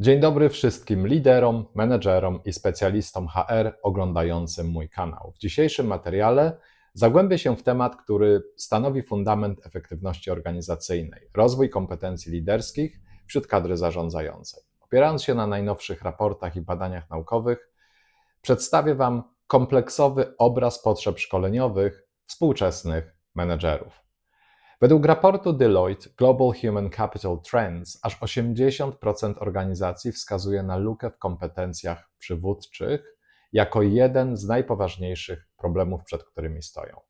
Dzień dobry wszystkim liderom, menedżerom i specjalistom HR oglądającym mój kanał. W dzisiejszym materiale zagłębię się w temat, który stanowi fundament efektywności organizacyjnej rozwój kompetencji liderskich wśród kadry zarządzającej. Opierając się na najnowszych raportach i badaniach naukowych, przedstawię Wam kompleksowy obraz potrzeb szkoleniowych współczesnych menedżerów. Według raportu Deloitte Global Human Capital Trends aż 80% organizacji wskazuje na lukę w kompetencjach przywódczych jako jeden z najpoważniejszych problemów, przed którymi stoją.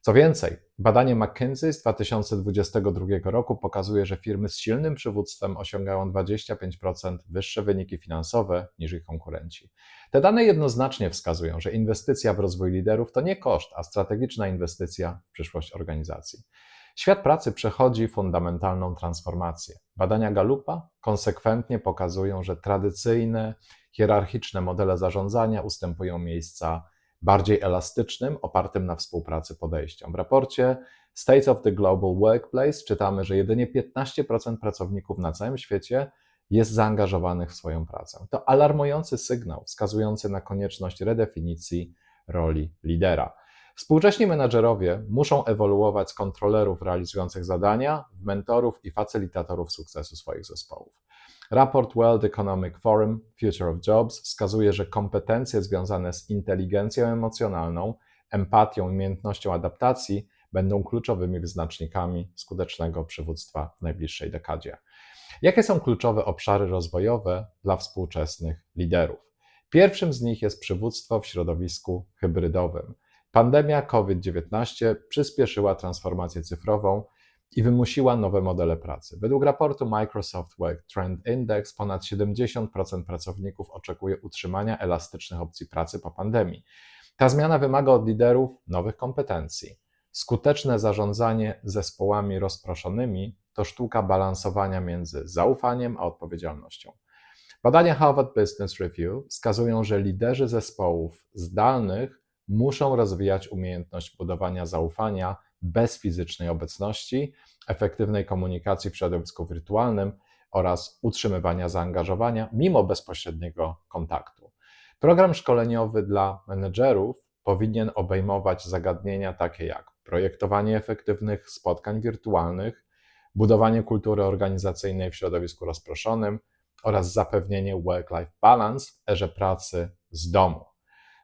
Co więcej, badanie McKinsey z 2022 roku pokazuje, że firmy z silnym przywództwem osiągają 25% wyższe wyniki finansowe niż ich konkurenci. Te dane jednoznacznie wskazują, że inwestycja w rozwój liderów to nie koszt, a strategiczna inwestycja w przyszłość organizacji. Świat pracy przechodzi fundamentalną transformację. Badania Galupa konsekwentnie pokazują, że tradycyjne, hierarchiczne modele zarządzania ustępują miejsca bardziej elastycznym, opartym na współpracy podejściom. W raporcie State of the Global Workplace czytamy, że jedynie 15% pracowników na całym świecie jest zaangażowanych w swoją pracę. To alarmujący sygnał wskazujący na konieczność redefinicji roli lidera. Współcześni menadżerowie muszą ewoluować z kontrolerów realizujących zadania w mentorów i facylitatorów sukcesu swoich zespołów. Raport World Economic Forum Future of Jobs wskazuje, że kompetencje związane z inteligencją emocjonalną, empatią i umiejętnością adaptacji będą kluczowymi wyznacznikami skutecznego przywództwa w najbliższej dekadzie. Jakie są kluczowe obszary rozwojowe dla współczesnych liderów? Pierwszym z nich jest przywództwo w środowisku hybrydowym. Pandemia COVID-19 przyspieszyła transformację cyfrową i wymusiła nowe modele pracy. Według raportu Microsoft Work Trend Index ponad 70% pracowników oczekuje utrzymania elastycznych opcji pracy po pandemii. Ta zmiana wymaga od liderów nowych kompetencji. Skuteczne zarządzanie zespołami rozproszonymi to sztuka balansowania między zaufaniem a odpowiedzialnością. Badania Harvard Business Review wskazują, że liderzy zespołów zdalnych muszą rozwijać umiejętność budowania zaufania bez fizycznej obecności, efektywnej komunikacji w środowisku wirtualnym oraz utrzymywania zaangażowania mimo bezpośredniego kontaktu. Program szkoleniowy dla menedżerów powinien obejmować zagadnienia takie jak projektowanie efektywnych spotkań wirtualnych, budowanie kultury organizacyjnej w środowisku rozproszonym oraz zapewnienie work-life balance w erze pracy z domu.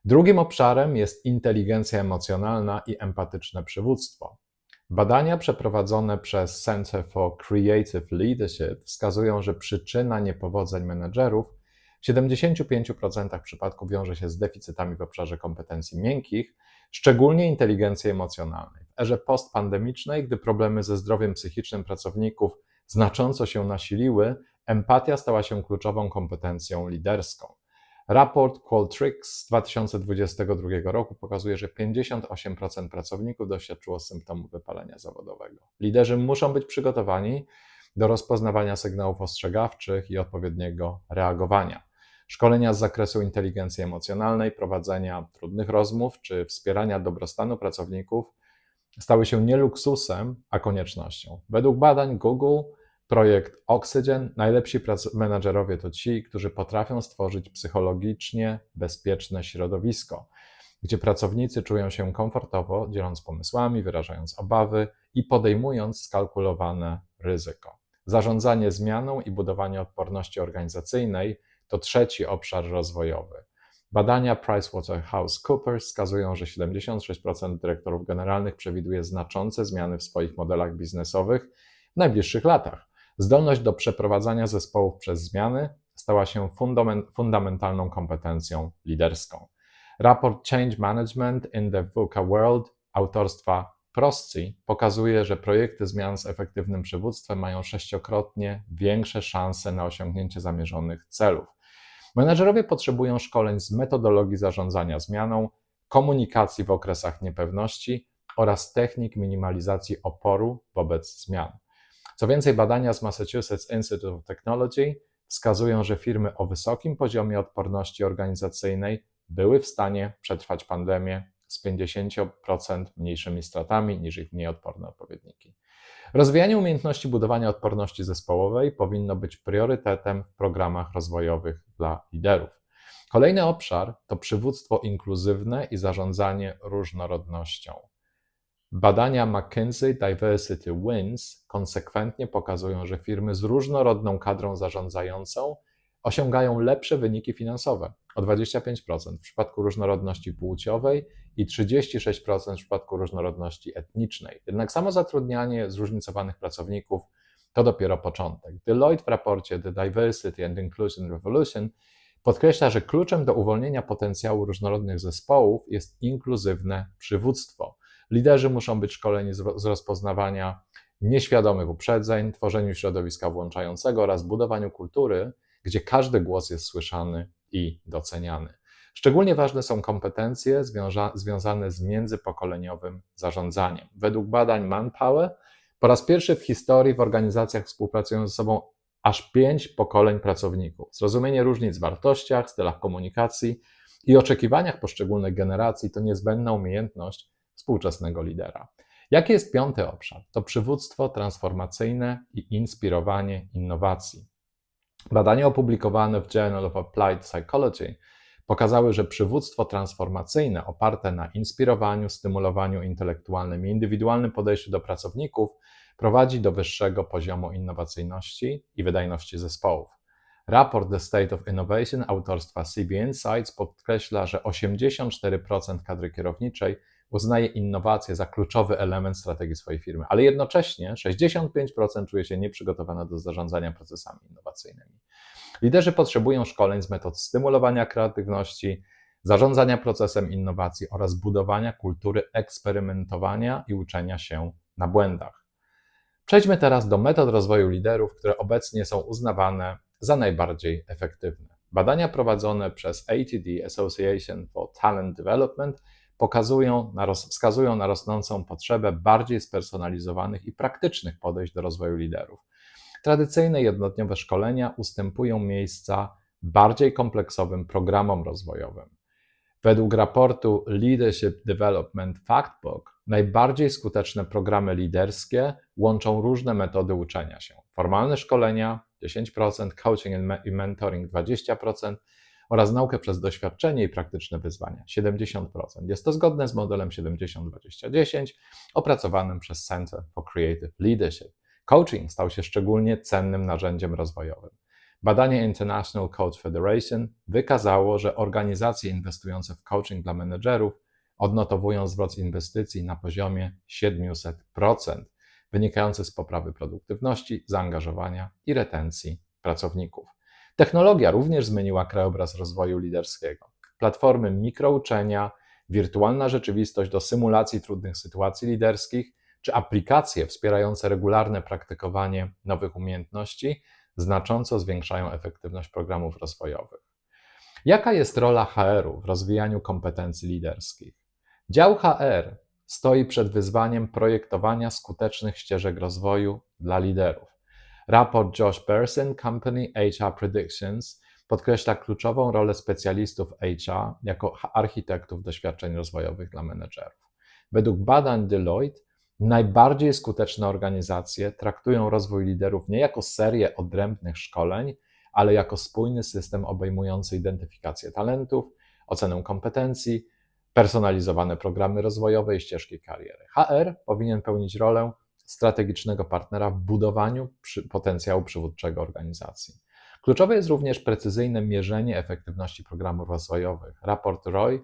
Drugim obszarem jest inteligencja emocjonalna i empatyczne przywództwo. Badania przeprowadzone przez Center for Creative Leadership wskazują, że przyczyna niepowodzeń menedżerów w 75% przypadków wiąże się z deficytami w obszarze kompetencji miękkich, szczególnie inteligencji emocjonalnej. W erze postpandemicznej, gdy problemy ze zdrowiem psychicznym pracowników znacząco się nasiliły, empatia stała się kluczową kompetencją liderską. Raport Qualtrics z 2022 roku pokazuje, że 58% pracowników doświadczyło symptomów wypalenia zawodowego. Liderzy muszą być przygotowani do rozpoznawania sygnałów ostrzegawczych i odpowiedniego reagowania. Szkolenia z zakresu inteligencji emocjonalnej, prowadzenia trudnych rozmów czy wspierania dobrostanu pracowników stały się nie luksusem, a koniecznością. Według badań Google Projekt Oxygen. Najlepsi menadżerowie to ci, którzy potrafią stworzyć psychologicznie bezpieczne środowisko, gdzie pracownicy czują się komfortowo, dzieląc pomysłami, wyrażając obawy i podejmując skalkulowane ryzyko. Zarządzanie zmianą i budowanie odporności organizacyjnej to trzeci obszar rozwojowy. Badania PricewaterhouseCoopers wskazują, że 76% dyrektorów generalnych przewiduje znaczące zmiany w swoich modelach biznesowych w najbliższych latach. Zdolność do przeprowadzania zespołów przez zmiany stała się fundamentalną kompetencją liderską. Raport Change Management in the VUCA World autorstwa Prosci pokazuje, że projekty zmian z efektywnym przywództwem mają sześciokrotnie większe szanse na osiągnięcie zamierzonych celów. Menedżerowie potrzebują szkoleń z metodologii zarządzania zmianą, komunikacji w okresach niepewności oraz technik minimalizacji oporu wobec zmian. Co więcej, badania z Massachusetts Institute of Technology wskazują, że firmy o wysokim poziomie odporności organizacyjnej były w stanie przetrwać pandemię z 50% mniejszymi stratami niż ich mniej odporne odpowiedniki. Rozwijanie umiejętności budowania odporności zespołowej powinno być priorytetem w programach rozwojowych dla liderów. Kolejny obszar to przywództwo inkluzywne i zarządzanie różnorodnością. Badania McKinsey Diversity Wins konsekwentnie pokazują, że firmy z różnorodną kadrą zarządzającą osiągają lepsze wyniki finansowe o 25% w przypadku różnorodności płciowej i 36% w przypadku różnorodności etnicznej. Jednak samo zatrudnianie zróżnicowanych pracowników to dopiero początek. Deloitte w raporcie The Diversity and Inclusion Revolution podkreśla, że kluczem do uwolnienia potencjału różnorodnych zespołów jest inkluzywne przywództwo. Liderzy muszą być szkoleni z rozpoznawania nieświadomych uprzedzeń, tworzeniu środowiska włączającego oraz budowaniu kultury, gdzie każdy głos jest słyszany i doceniany. Szczególnie ważne są kompetencje związa związane z międzypokoleniowym zarządzaniem. Według badań Manpower po raz pierwszy w historii w organizacjach współpracują ze sobą aż pięć pokoleń pracowników. Zrozumienie różnic w wartościach, stylach komunikacji i oczekiwaniach poszczególnych generacji to niezbędna umiejętność współczesnego lidera. Jaki jest piąty obszar? To przywództwo transformacyjne i inspirowanie innowacji. Badania opublikowane w Journal of Applied Psychology pokazały, że przywództwo transformacyjne oparte na inspirowaniu, stymulowaniu intelektualnym i indywidualnym podejściu do pracowników prowadzi do wyższego poziomu innowacyjności i wydajności zespołów. Raport The State of Innovation autorstwa CB Insights podkreśla, że 84% kadry kierowniczej uznaje innowacje za kluczowy element strategii swojej firmy, ale jednocześnie 65% czuje się nieprzygotowane do zarządzania procesami innowacyjnymi. Liderzy potrzebują szkoleń z metod stymulowania kreatywności, zarządzania procesem innowacji oraz budowania kultury eksperymentowania i uczenia się na błędach. Przejdźmy teraz do metod rozwoju liderów, które obecnie są uznawane za najbardziej efektywne. Badania prowadzone przez ATD Association for Talent Development pokazują na wskazują na rosnącą potrzebę bardziej spersonalizowanych i praktycznych podejść do rozwoju liderów. Tradycyjne jednodniowe szkolenia ustępują miejsca bardziej kompleksowym programom rozwojowym. Według raportu Leadership Development Factbook najbardziej skuteczne programy liderskie łączą różne metody uczenia się. Formalne szkolenia 10%, coaching i mentoring 20%, oraz naukę przez doświadczenie i praktyczne wyzwania 70%. Jest to zgodne z modelem 70-20-10 opracowanym przez Center for Creative Leadership. Coaching stał się szczególnie cennym narzędziem rozwojowym. Badanie International Coach Federation wykazało, że organizacje inwestujące w coaching dla menedżerów odnotowują zwrot inwestycji na poziomie 700%, wynikający z poprawy produktywności, zaangażowania i retencji pracowników. Technologia również zmieniła krajobraz rozwoju liderskiego. Platformy mikrouczenia, wirtualna rzeczywistość do symulacji trudnych sytuacji liderskich, czy aplikacje wspierające regularne praktykowanie nowych umiejętności znacząco zwiększają efektywność programów rozwojowych. Jaka jest rola HR-u w rozwijaniu kompetencji liderskich? Dział HR stoi przed wyzwaniem projektowania skutecznych ścieżek rozwoju dla liderów. Raport Josh Person Company HR Predictions podkreśla kluczową rolę specjalistów HR jako architektów doświadczeń rozwojowych dla menedżerów. Według badań Deloitte najbardziej skuteczne organizacje traktują rozwój liderów nie jako serię odrębnych szkoleń, ale jako spójny system obejmujący identyfikację talentów, ocenę kompetencji, personalizowane programy rozwojowe i ścieżki kariery. HR powinien pełnić rolę strategicznego partnera w budowaniu przy, potencjału przywódczego organizacji. Kluczowe jest również precyzyjne mierzenie efektywności programów rozwojowych. Raport ROI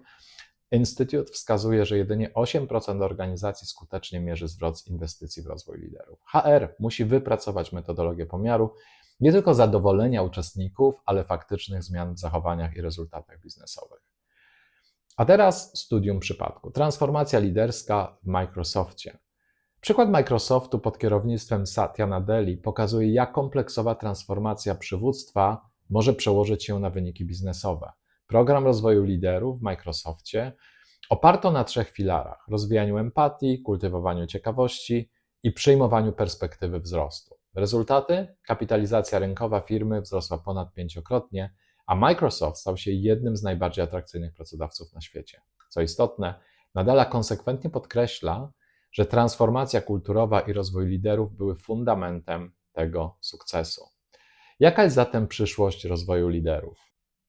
Institute wskazuje, że jedynie 8% organizacji skutecznie mierzy zwrot z inwestycji w rozwój liderów. HR musi wypracować metodologię pomiaru nie tylko zadowolenia uczestników, ale faktycznych zmian w zachowaniach i rezultatach biznesowych. A teraz studium przypadku. Transformacja liderska w Microsoftie. Przykład Microsoftu pod kierownictwem Satya Nadeli pokazuje, jak kompleksowa transformacja przywództwa może przełożyć się na wyniki biznesowe. Program rozwoju liderów w Microsoftie oparto na trzech filarach: rozwijaniu empatii, kultywowaniu ciekawości i przyjmowaniu perspektywy wzrostu. Rezultaty? Kapitalizacja rynkowa firmy wzrosła ponad pięciokrotnie, a Microsoft stał się jednym z najbardziej atrakcyjnych pracodawców na świecie. Co istotne, Nadala konsekwentnie podkreśla, że transformacja kulturowa i rozwój liderów były fundamentem tego sukcesu. Jaka jest zatem przyszłość rozwoju liderów?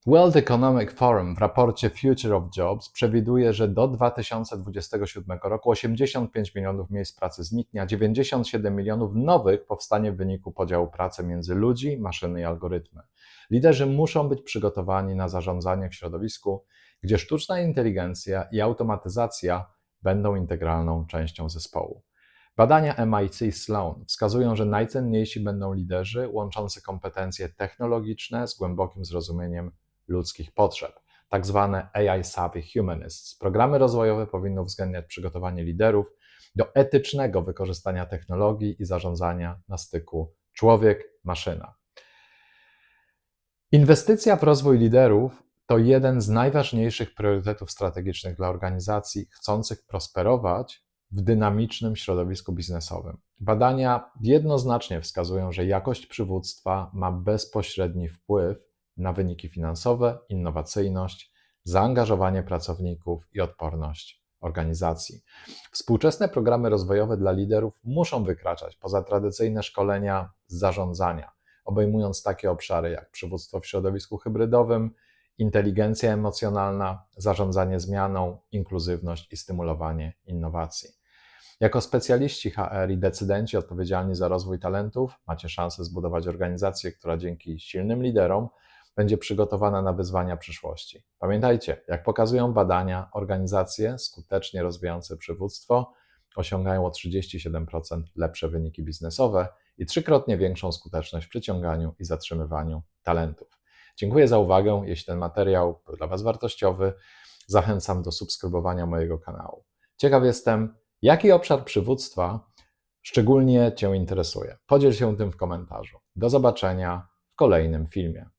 World Economic Forum w raporcie Future of Jobs przewiduje, że do 2027 roku 85 milionów miejsc pracy zniknie, a 97 milionów nowych powstanie w wyniku podziału pracy między ludzi, maszyny i algorytmy. Liderzy muszą być przygotowani na zarządzanie w środowisku, gdzie sztuczna inteligencja i automatyzacja będą integralną częścią zespołu. Badania MIT Sloan wskazują, że najcenniejsi będą liderzy łączący kompetencje technologiczne z głębokim zrozumieniem ludzkich potrzeb, tak zwane AI Savvy Humanists. Programy rozwojowe powinny uwzględniać przygotowanie liderów do etycznego wykorzystania technologii i zarządzania na styku człowiek-maszyna. Inwestycja w rozwój liderów to jeden z najważniejszych priorytetów strategicznych dla organizacji chcących prosperować w dynamicznym środowisku biznesowym. Badania jednoznacznie wskazują, że jakość przywództwa ma bezpośredni wpływ na wyniki finansowe, innowacyjność, zaangażowanie pracowników i odporność organizacji. Współczesne programy rozwojowe dla liderów muszą wykraczać poza tradycyjne szkolenia z zarządzania, obejmując takie obszary jak przywództwo w środowisku hybrydowym, inteligencja emocjonalna, zarządzanie zmianą, inkluzywność i stymulowanie innowacji. Jako specjaliści HR i decydenci odpowiedzialni za rozwój talentów, macie szansę zbudować organizację, która dzięki silnym liderom będzie przygotowana na wyzwania przyszłości. Pamiętajcie, jak pokazują badania, organizacje skutecznie rozwijające przywództwo osiągają o 37% lepsze wyniki biznesowe i trzykrotnie większą skuteczność w przyciąganiu i zatrzymywaniu talentów. Dziękuję za uwagę. Jeśli ten materiał był dla Was wartościowy, zachęcam do subskrybowania mojego kanału. Ciekaw jestem, jaki obszar przywództwa szczególnie Cię interesuje. Podziel się tym w komentarzu. Do zobaczenia w kolejnym filmie.